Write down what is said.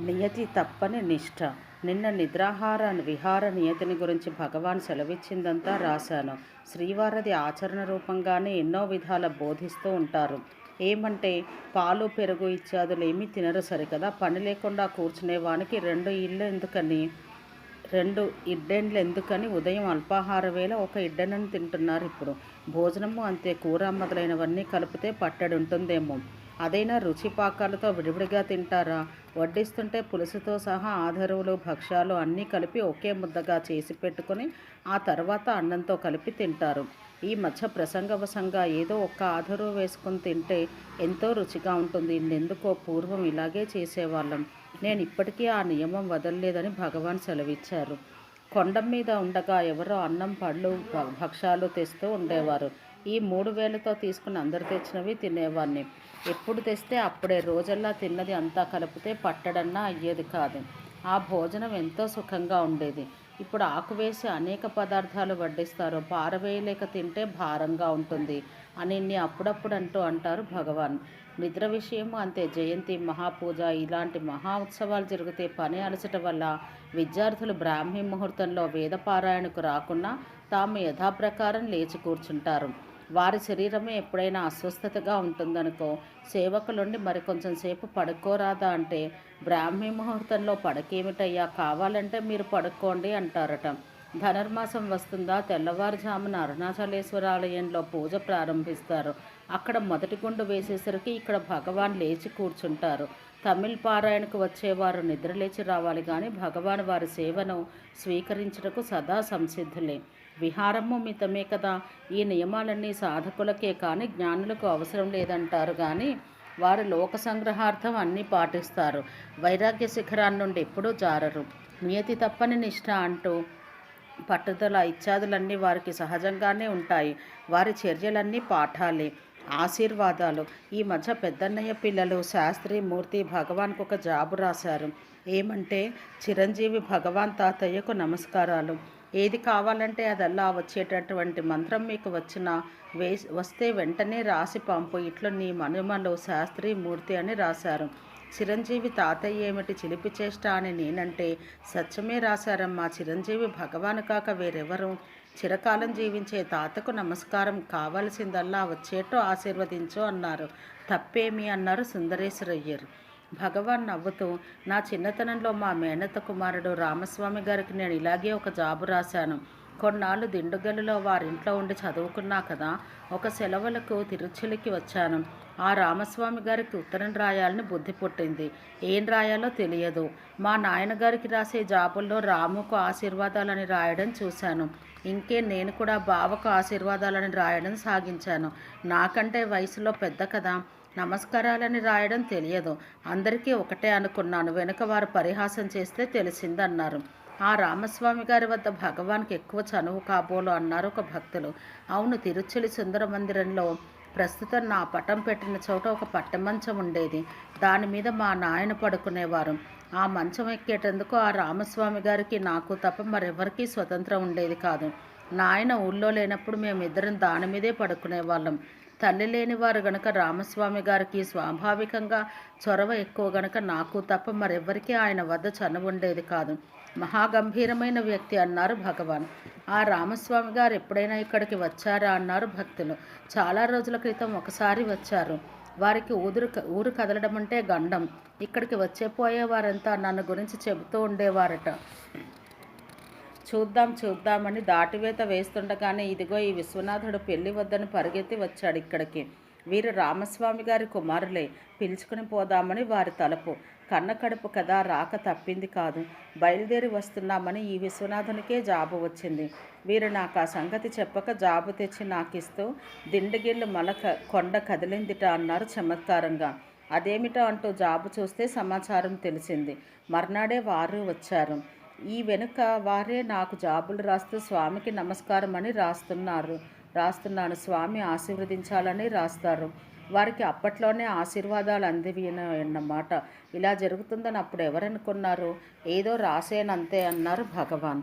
నియతి తప్పని నిష్ఠ నిన్న నిద్రాహార విహార నియతిని గురించి భగవాన్ సెలవిచ్చిందంతా రాశాను. శ్రీవారది ఆచరణ రూపంగానే ఎన్నో విధాల బోధిస్తూ ఉంటారు. ఏమంటే పాలు పెరుగు ఇత్యాదులు ఏమీ తినరు సరికదా. పని లేకుండా కూర్చునే వానికి రెండు ఇళ్ళు ఎందుకని? రెండు ఇడ్డెండ్లు ఎందుకని? ఉదయం అల్పాహార వేళ ఒక ఇడ్డెనని తింటున్నారు ఇప్పుడు. భోజనము అంతే కూర మొదలైనవన్నీ కలిపితే పట్టడి ఉంటుందేమో అదైనా రుచి పాకాలతో విడివిడిగా తింటారా? వడ్డిస్తుంటే పులుసుతో సహా ఆధరువులు భక్ష్యాలు అన్నీ కలిపి ఒకే ముద్దగా చేసి పెట్టుకొని ఆ తర్వాత అన్నంతో కలిపి తింటారు. ఈ మధ్య ప్రసంగవశంగా ఏదో ఒక్క ఆధరు వేసుకొని తింటే ఎంతో రుచిగా ఉంటుంది. ఎందుకో పూర్వం ఇలాగే చేసేవాళ్ళం. నేను ఇప్పటికీ ఆ నియమం వదలలేదని భగవాన్ సెలవిచ్చారు. కొండ మీద ఉండగా ఎవరో అన్నం పళ్ళు భ- భక్ష్యాలు తెస్తూ ఉండేవారు. ఈ మూడు వేలతో తీసుకుని అందరు తెచ్చినవి తినేవాడిని. ఎప్పుడు తెస్తే అప్పుడే రోజల్లా తిన్నది అంతా కలిపితే పట్టడన్నా అయ్యేది కాదు. ఆ భోజనం ఎంతో సుఖంగా ఉండేది. ఇప్పుడు ఆకు వేసి అనేక పదార్థాలు వడ్డిస్తారు. పారవేయలేక తింటే భారంగా ఉంటుంది అని అప్పుడప్పుడు అంటూ అంటారు భగవాన్. నిద్ర విషయం అంతే. జయంతి మహాపూజ ఇలాంటి మహా ఉత్సవాలు జరిగితే పని అలసట వల్ల విద్యార్థులు బ్రాహ్మీ ముహూర్తంలో వేదపారాయణకు రాకుండా తాము యథాప్రకారం లేచి కూర్చుంటారు. వారి శరీరమే ఎప్పుడైనా అస్వస్థతగా ఉంటుందనుకో సేవకులుండి మరి కొంచెం సేపు పడుకోరాదా అంటే బ్రాహ్మీ ముహూర్తంలో పడకేమిటయ్యా? కావాలంటే మీరు పడుకోండి అంటారట. ధనుర్మాసం వస్తుందా? తెల్లవారుజామున అరుణాచలేశ్వర ఆలయంలో పూజ ప్రారంభిస్తారు. అక్కడ మొదటి గుండు వేసేసరికి ఇక్కడ భగవాన్ లేచి కూర్చుంటారు. తమిళ్ పారాయణకు వచ్చేవారు నిద్రలేచి రావాలి కానీ భగవాన్ వారి సేవను స్వీకరించుటకు సదా సంసిద్ధులే. విహారము మితమే కదా? ఈ నియమాలన్నీ సాధకులకే కానీ జ్ఞానులకు అవసరం లేదంటారు కానీ వారు లోక సంగ్రహార్థం అన్నీ పాటిస్తారు. వైరాగ్య శిఖరాన్ని నుండి ఎప్పుడూ జారరు. నియతి తప్పని నిష్ఠ అంటూ పట్టుదల ఇత్యాదులన్నీ వారికి సహజంగానే ఉంటాయి. వారి చర్యలన్నీ పాఠాలే. ఆశీర్వాదాలు. ఈ మధ్య పెద్దన్నయ్య పిల్లలు శాస్త్రి మూర్తి భగవాన్కు ఒక జాబు రాశారు. ఏమంటే చిరంజీవి భగవాన్ తాతయ్యకు నమస్కారాలు. ఏది కావాలంటే అదల్లా వచ్చేటటువంటి మంత్రం మీకు వచ్చిన వే వస్తే వెంటనే రాసి పంపు. ఇట్లు నీ మనుమలు శాస్త్రి మూర్తి అని రాశారు. చిరంజీవి తాతయ్య ఏమిటి చిలిపి చేష్ట అని నేనంటే సత్యమే రాశారమ్మా. చిరంజీవి భగవాను కాక వేరెవరు? చిరకాలం జీవించే తాతకు నమస్కారం కావలసిందల్లా వచ్చేటో ఆశీర్వదించు అన్నారు. తప్పేమి అన్నారు సుందరేశ్వరయ్యర్. భగవాన్ నవ్వుతూ నా చిన్నతనంలో మా మేనత్త కుమారుడు రామస్వామి గారికి నేను ఇలాగే ఒక జాబు రాశాను. కొన్నాళ్ళు దిండుగల్లులో వారింట్లో ఉండి చదువుకున్నా కదా ఒక సెలవులకు తిరుచులికి వచ్చాను. ఆ రామస్వామి గారికి ఉత్తరం రాయాలని బుద్ధి పుట్టింది. ఏం రాయాలో తెలియదు. మా నాయనగారికి రాసే జాబుల్లో రాముకు ఆశీర్వాదాలని రాయడం చూశాను. ఇంకే నేను కూడా బావకు ఆశీర్వాదాలని రాయడం సాగించాను. నాకంటే వయసులో పెద్ద కదా. నమస్కారాలని రాయడం తెలియదు. అందరికీ ఒకటే అనుకున్నాను. వెనుక వారు పరిహాసం చేస్తే తెలిసిందన్నారు. ఆ రామస్వామి గారి వద్ద భగవాన్కి ఎక్కువ చనువు కాబోలు అన్నారు ఒక భక్తులు. అవును తిరుచులి సుందర మందిరంలో ప్రస్తుతం నా పటం పెట్టిన చోట ఒక పట్టమంచం ఉండేది. దాని మీద మా నాయన పడుకునేవారు. ఆ మంచం ఎక్కేటందుకు ఆ రామస్వామి గారికి నాకు తప్ప మరెవరికీ స్వతంత్రం ఉండేది కాదు. నాయన ఊళ్ళో లేనప్పుడు మేమిద్దరం దాని మీదే పడుకునేవాళ్ళం. తల్లి లేని వారు గనక రామస్వామి గారికి స్వాభావికంగా చొరవ ఎక్కువ గనక నాకు తప్ప మరెవ్వరికీ ఆయన వద్ద చనువు ఉండేది కాదు. మహాగంభీరమైన వ్యక్తి అన్నారు భగవాన్. ఆ రామస్వామి గారు ఎప్పుడైనా ఇక్కడికి వచ్చారా అన్నారు భక్తులు. చాలా రోజుల క్రితం ఒకసారి వచ్చారు. వారికి ఊదురు ఊరు కదలడం అంటే గండం. ఇక్కడికి వచ్చే పోయే వారంతా నన్ను గురించి చెబుతూ ఉండేవారట. చూద్దాం చూద్దామని దాటివేత వేస్తుండగానే ఇదిగో ఈ విశ్వనాథుడు పెళ్ళి వద్దని పరిగెత్తి వచ్చాడు ఇక్కడికి. వీరు రామస్వామి గారి కుమారులే పిలుచుకుని పోదామని వారి తలపు. కన్న కడుపు కదా రాక తప్పింది కాదు. బయలుదేరి వస్తున్నామని ఈ విశ్వనాథునికే జాబు వచ్చింది. వీరు నాకు ఆ సంగతి చెప్పక జాబు తెచ్చి నాకిస్తూ దిండిగిళ్ళు మలక కొండ కదిలిందిట అన్నారు చమత్కారంగా. అదేమిటో అంటూ జాబు చూస్తే సమాచారం తెలిసింది. మర్నాడే వారు వచ్చారు. ఈ వెనుక వారే నాకు జాబులు రాస్తూ స్వామికి నమస్కారం అని రాస్తున్నారు. రాస్తున్నాను. స్వామి ఆశీర్వదించాలని రాస్తారు. వారికి అప్పట్లోనే ఆశీర్వాదాలు అందివి అన్నమాట. ఇలా జరుగుతుందని అప్పుడు ఎవరనుకున్నారు? ఏదో రాసేనంతే అన్నారు భగవాన్.